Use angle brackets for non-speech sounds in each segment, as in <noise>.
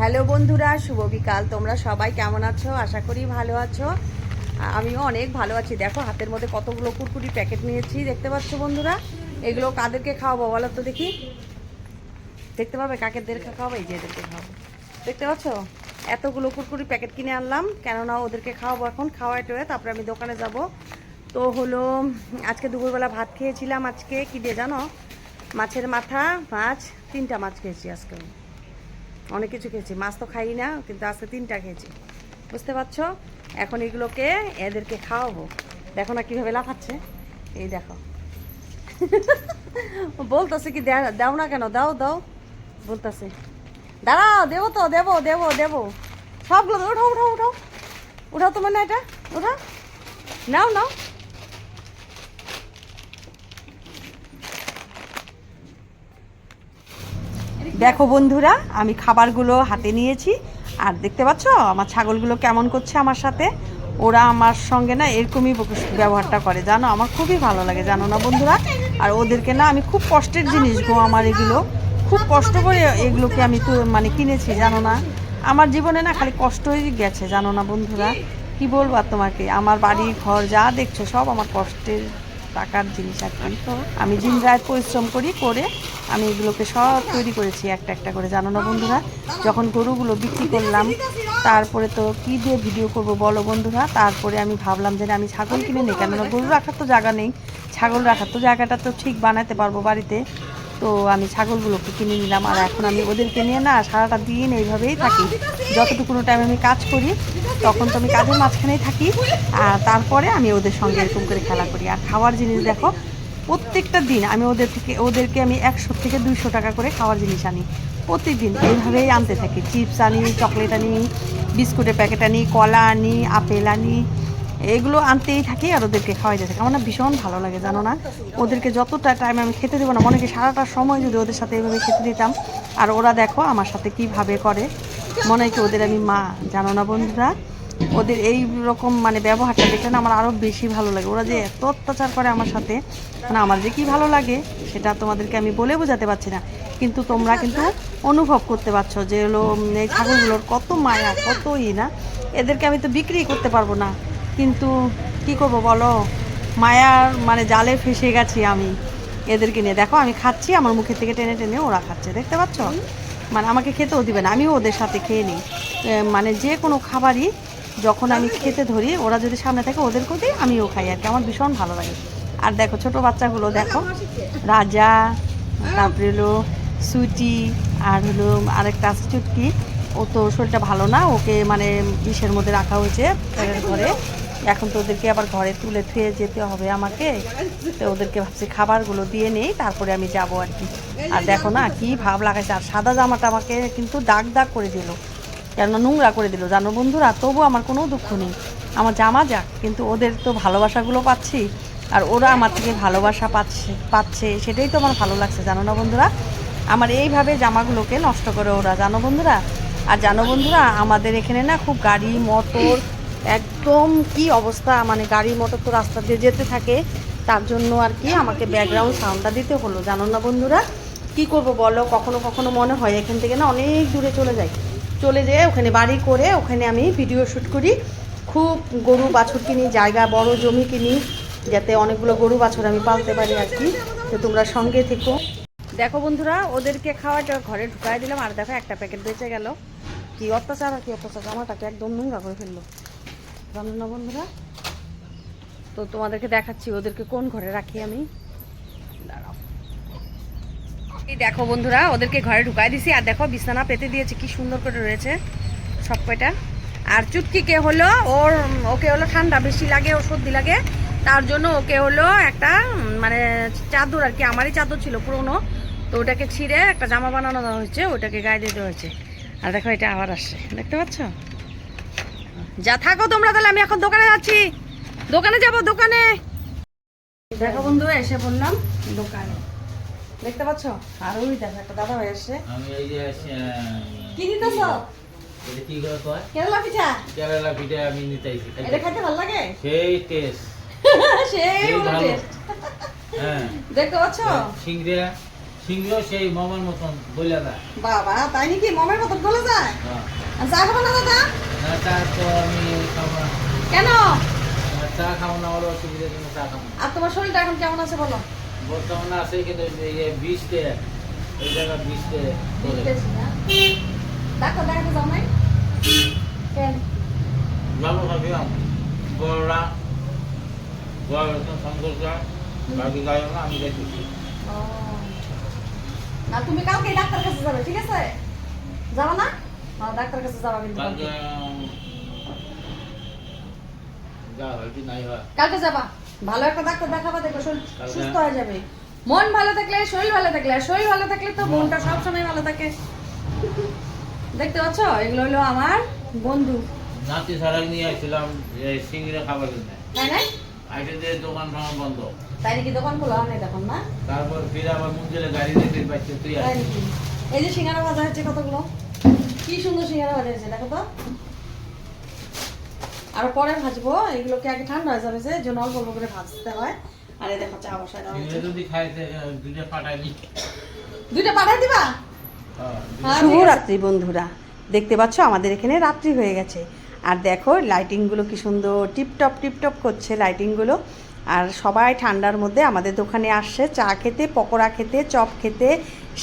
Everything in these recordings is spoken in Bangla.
হ্যালো বন্ধুরা, শুভ বিকাল। তোমরা সবাই কেমন আছো? আশা করি ভালো আছো। আমিও অনেক ভালো আছি। দেখো, হাতের মধ্যে কতগুলো কুরকুরি প্যাকেট নিয়েছি। দেখতে পাচ্ছ বন্ধুরা? এগুলো কাদেরকে খাওয়াবো বলো তো দেখি। দেখতে পাবে? কাকেরদেরকে খাওয়াবো? এই যে এদেরকে খাওয়াবো। দেখতে পাচ্ছ? এতগুলো কুরকুরি প্যাকেট কিনে আনলাম। কেননা ওদেরকে খাওয়াবো এখন খাওয়াই টোয়ে তারপরে আমি দোকানে যাব। তো হলো, আজকে দুপুরবেলা ভাত খেয়েছিলাম আজকে। কি দিয়ে জানো? মাছের মাথা, মাছ, তিনটা মাছ খেয়েছি আজকে। অনেক কিছু খেয়েছি। মাছ তো খাই না, কিন্তু আজকে তিনটা খেয়েছি। বুঝতে পারছ? এখন এগুলোকে এদেরকে খাওয়াবো। দেখো না কীভাবে লাফাচ্ছে। এই দেখো। <laughs> বলতেছে কি দাও না কেন? দাও দাও। বলতেছে। দাঁড়াও, দেবো তো, দেবো দেবো দেবো। সবগুলো উঠাও উঠাও উঠাও। উঠাও তোমার না এটা, উঠাও। নাও নাও। দেখো বন্ধুরা, আমি খাবারগুলো হাতে নিয়েছি। আর দেখতে পাচ্ছ, আমার ছাগলগুলো কেমন করছে আমার সাথে? ওরা আমার সঙ্গে না এরকমই ব্যবহারটা করে। জানো, আমার খুবই ভালো লাগে, জানো না বন্ধুরা? আর ওদেরকে না আমি খুব কষ্টের জিনিস গো আমার এগুলো। খুব কষ্ট করে এগুলোকে আমি তো মানে কিনেছি, জানো না? আমার জীবনে না খালি কষ্টই গেছে, জানো না বন্ধুরা? কি বলব তোমাকে? আমার বাড়ি ঘর যা দেখছ, সব আমার কষ্টের টাকার জিনিস আর কি। আমি দিন রাত পরিশ্রম করি, করে আমি এগুলোকে সব তৈরি করেছি একটা একটা করে। জানো না বন্ধুরা, যখন গরুগুলো বিক্রি করলাম, তারপরে তো কি দিয়ে ভিডিও করব বলো বন্ধুরা? তারপরে আমি ভাবলাম যে আমি ছাগল কিনে নিই। কেননা গরু রাখার তো জায়গা নেই। ছাগল রাখার তো জায়গাটা তো ঠিক বানাতে পারব বাড়িতে। তো আমি ছাগলগুলোকে কিনে নিলাম আর এখন আমি ওদেরকে নিয়ে না সারাটা দিন এইভাবেই থাকি। যতটুকুনো টাইম আমি কাজ করি, তখন তো আমি কাজের মাঝখানেই থাকি। আর তারপরে আমি ওদের সঙ্গে এরকম করে খেলা করি। আর খাওয়ার জিনিস দেখো, প্রত্যেকটা দিন আমি ওদের থেকে, ওদেরকে আমি একশো থেকে দুইশো টাকা করে খাওয়ার জিনিস আনি। প্রতিদিন এইভাবেই আনতে থাকি। চিপস আনি, চকলেট আনি, বিস্কুটের প্যাকেট আনি, কলা আনি, আপেল আনি এগুলো আনতেই থাকি আর ওদেরকে খাওয়াই যেতে আমার ভীষণ ভালো লাগে, জানো না? ওদেরকে যতটা টাইম আমি খেতে দেবো না, মনে হয় সারাটা সময় যদি ওদের সাথে এইভাবে খেতে দিতাম। আর ওরা দেখো আমার সাথে কীভাবে করে। মনে হয় কি ওদের আমি মা, জানো না বন্ধুরা? ওদের এই রকম মানে ব্যবহারটা দেখলে না আমার আরও বেশি ভালো লাগে। ওরা যে এত অত্যাচার করে আমার সাথে মানে আমার যে কি ভালো লাগে সেটা তোমাদেরকে আমি বলে বোঝাতে পারছি না। কিন্তু তোমরা কিন্তু অনুভব করতে পারছ যে হলো এই ছাগলগুলোর কত মায়া, কত ই না? এদেরকে আমি তো বিক্রি করতে পারব না। কিন্তু কি করব বলো? মায়ার মানে জালে ফেসে গেছি আমি। এদেরকে নিয়ে। দেখো আমি খাচ্ছি আমার মুখের থেকে টেনে টেনে ওরা খাচ্ছে দেখতে পাচ্ছ? মানে আমাকে খেতেও দিবে না আমিও ওদের সাথে খেয়ে নিই। মানে যে কোনো খাবারই যখন আমি খেতে ধরি ওরা যদি সামনে থাকে ওদেরকেও দিই আমিও খাই আর কি। আমার ভীষণ ভালো লাগে। আর দেখো ছোট বাচ্চাগুলো দেখো রাজা তারপরে হলো সুইটি আর হলো আরেকটা আছে চুটকি। ও তো শরীরটা ভালো না ওকে মানে ইসের মধ্যে রাখা হয়েছে ঘরে। এখন তো ওদেরকে আবার ঘরে তুলে থুয়ে যেতে হবে আমাকে। তো ওদেরকে ভাবছি খাবারগুলো দিয়ে নেই, তারপরে আমি যাব আর কি। আর দেখো না, কি ভাব লাগাইছে। আর সাদা জামাটা আমাকে কিন্তু দাগ দাগ করে দিল। কেন নোংরা করে দিল, জানো বন্ধুরা? তবু আমার কোনো দুঃখ নেই। আমার জামা যাক, কিন্তু ওদের তো ভালোবাসাগুলো পাচ্ছি। আর ওরা আমার থেকে ভালোবাসা পাচ্ছে পাচ্ছে, সেটাই তো আমার ভালো লাগছে, জানো না বন্ধুরা? আমার এইভাবে জামাগুলোকে নষ্ট করে ওরা, জানো বন্ধুরা? আর জানো বন্ধুরা, আমাদের এখানে না খুব গাড়ি, মোটর একদম কি অবস্থা? মানে গাড়ি মোটর তো রাস্তা দিয়ে যেতে থাকে। তার জন্য আর কি আমাকে ব্যাকগ্রাউন্ড সাউন্ডটা দিতে হলো। জানো না বন্ধুরা? কি করব বলো? কখনো কখনো মনে হয় এখান থেকে না অনেক দূরে চলে যাই। চলে যেয়ে ওখানে বাড়ি করে ওখানে আমি ভিডিও শ্যুট করি। খুব গরু বাছুর কিনি, জায়গা, বড় জমি কিনি, যাতে অনেকগুলো গরু বাছুর আমি পালতে পারি আর কি। তো তোমরা সঙ্গে থেকো। দেখো বন্ধুরা, ওদেরকে খাওয়াটা ঘরে ঢুকাই দিলাম। আর দেখো একটা প্যাকেট বেঁচে গেল। কি অত্যাচার আর কি অত্যাচার। জামাটাকে একদম নোংরা করে ফেলল। জানো না বন্ধুরা? তো তোমাদেরকে দেখাচ্ছি, ওদেরকে কোন ঘরে রাখি আমি? দাঁড়াও। এই দেখো বন্ধুরা, ওদেরকে ঘরে ঢুকাই দিছি, আর দেখো বিছানা পেতে দিয়েছে, কি সুন্দর করে রয়েছে সব কয়টা। আর চুটকিকে হলো ওর, ওকে হলো ঠান্ডা বেশি লাগে, ও সর্দি লাগে, তার জন্য ওকে হলো একটা মানে চাদর আর কি, আমারই চাদর ছিল পুরোনো, তো ওটাকে ছিঁড়ে একটা জামা বানানো হয়েছে, ওটাকে গায়ে দেওয়া হয়েছে। আর দেখো এটা আবার আসছে, দেখতে পাচ্ছ? যা থাকো তোমরা তাহলে আমি এখন দোকানে যাচ্ছি। দোকানে যাব দোকানে। দেখো বন্ধু এসে বললাম দোকানে। দেখতে পাচ্ছ? আর ওই দেখো একটা দাদা হয়ে আসছে আমি এই যে আহ, কি দিতেছ এটা কি করে কয়? কেরলা পিঠা। কেরালা পিঠা আমি নিতেছি এটা খাইতে ভালো লাগে? সেই টেস্ট <laughs> সেই বলে ভালো। taste। হ্যাঁ। দেখতে পাচ্ছ? সিংড়া সিংহ সেই মামার মতন বইলা না বাবা তাই নাকি? মমের মতন গলে যায়? হ্যাঁ। আর চা খাব না দাদা? চা তো আমি খাব না। কেন? চা খাব না আমার অসুবিধার জন্য চা খাব আর তোমার শরীরটা এখন কেমন আছে বলো? বর্তমানে আছে কিন্তু এই যে বীজতে এই জায়গা করে ডাক্তার দেখাতে যাও নাই। যাব ভাবিলাম বড়রা বড় সংকল্পটা বাকি গায়ে না আমি দেখেছি। না তুমি কালকে ডাক্তার কাছে যাবে ঠিক আছে? যাবা না? হ্যাঁ ডাক্তার কাছে যাবা কিন্তু কালকে হয় যাবা ভালো একটা ডাক্তার দেখাবা দেখো শরীর সুস্থ হয়ে যাবে মন ভালো থাকলে শরীর ভালো থাকলে আর শরীর ভালো থাকলে তো মনটা সবসময় ভালো থাকে দেখতে পাচ্ছ এগুলো হলো আমার বন্ধু নাতি সারাই নিয়ে আসছিলাম সিঙ্গিরা খাবার জন্য তাই না দিয়ে দোকান টোকান বন্ধ তাই নাকি দোকান খোলা হয় নাই তখন না তারপর ফিরে আবার মঞ্জিলে গাড়ি দেখতে পাচ্ছে তুই এই যে সিঙ্গারা ভাজা হচ্ছে কতগুলো কি সুন্দর সিঙ্গারা ভাজা হয়েছে দেখো তো। আর পরে ভাজবো এগুলোকে আগে ঠান্ডা হয়ে যাবে যে জন্য অল্প অল্প করে ভাজতে হয়। আর এই দেখো চা বসায় হয়েছে। যদি খাইতে দুটো পাঠাইনি দুইটা পাঠাই দিবা? হ্যাঁ, হ্যাঁ, শুভরাত্রি বন্ধুরা। দেখতে পাচ্ছ আমাদের এখানে রাত্রি হয়ে গেছে। আর দেখো লাইটিংগুলো কি সুন্দর টিপটপ টিপটপ করছে লাইটিংগুলো আর সবাই ঠান্ডার মধ্যে আমাদের দোকানে আসছে। চা খেতে পকোড়া খেতে চপ খেতে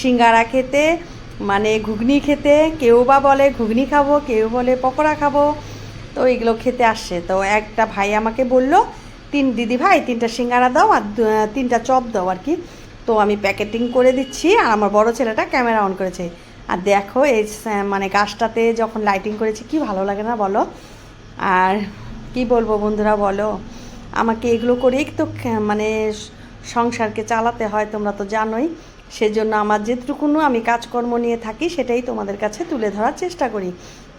সিঙ্গারা খেতে। মানে ঘুগনি খেতে কেউ বা বলে ঘুগনি খাব, কেউ বলে পকোড়া খাব, তো এগুলো খেতে আসছে তো একটা ভাই আমাকে বলল, তিন দিদি ভাই, তিনটা সিঙ্গারা দাও আর তিনটা চপ দাও আর কি। তো আমি প্যাকেটিং করে দিচ্ছি আর আমার বড় ছেলেটা ক্যামেরা অন করেছে। আর দেখো এই মানে গাছটাতে যখন লাইটিং করেছি, কি ভালো লাগে না বলো? আর কি বলব বন্ধুরা বলো? আমাকে এগুলো করেই তো মানে সংসারকে চালাতে হয়, তোমরা তো জানোই। সেজন্য আমার যেটুকুনো আমি কাজকর্ম নিয়ে থাকি, সেটাই তোমাদের কাছে তুলে ধরার চেষ্টা করি।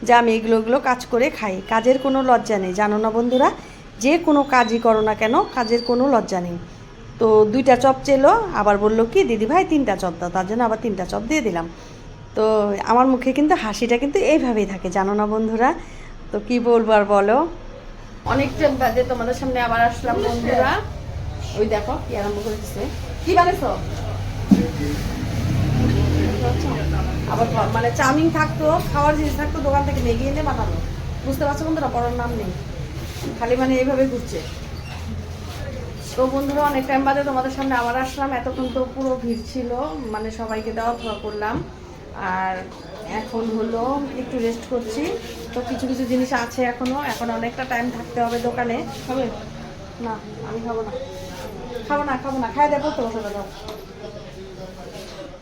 যে আমি এগুলো এগুলো কাজ করে খাই। কাজের কোনো লজ্জা নেই। জানো না বন্ধুরা, যে কোনো কাজই করো না কেন, কাজের কোনো লজ্জা নেই। তো দুইটা চপ চেলো, আবার বলল কি, দিদি ভাই, তিনটা চপ দাও। তার জন্য আবার তিনটা চপ দিয়ে দিলাম। তো আমার মুখে কিন্তু হাসিটা কিন্তু এইভাবেই থাকে, জানো না বন্ধুরা? তো কি বলব আর বলো? অনেকটা বাদে তোমাদের সামনে আবার আসলাম বন্ধুরা। ওই দেখো কি আরম্ভ করে দিছে কি বানাইছো? আবার মানে চাউমিন থাকতো খাওয়ার জিনিস থাকতো দোকান থেকে ম্যাগি এনে বানানো। বুঝতে পারছ বন্ধুরা? পড়ার নাম নেই। খালি মানে এইভাবে ঘুরছে। তো বন্ধুরা অনেক টাইম বাদে তোমাদের সামনে আবার আসলাম। এতক্ষণ তো পুরো ভিড় ছিল। মানে সবাইকে দেওয়া থাওয়া করলাম। আর এখন হলো একটু রেস্ট করছি। তো কিছু কিছু জিনিস আছে এখনও। এখন অনেকটা টাইম থাকতে হবে দোকানে। খাবে না আমি খাব না। খাব না খাব না। খাই দেখো তো বসে দাও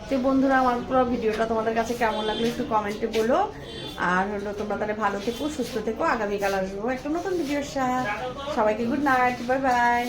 তো বন্ধুরা, আমার পুরো ভিডিওটা তোমাদের কাছে কেমন লাগল একটু কমেন্টে বলো। আর হলো, তোমরা তাহলে ভালো থেকো, সুস্থ থেকো, আগামীকাল আসব একটা নতুন ভিডিওর সাথে। সবাইকে গুড নাইট বাই বাই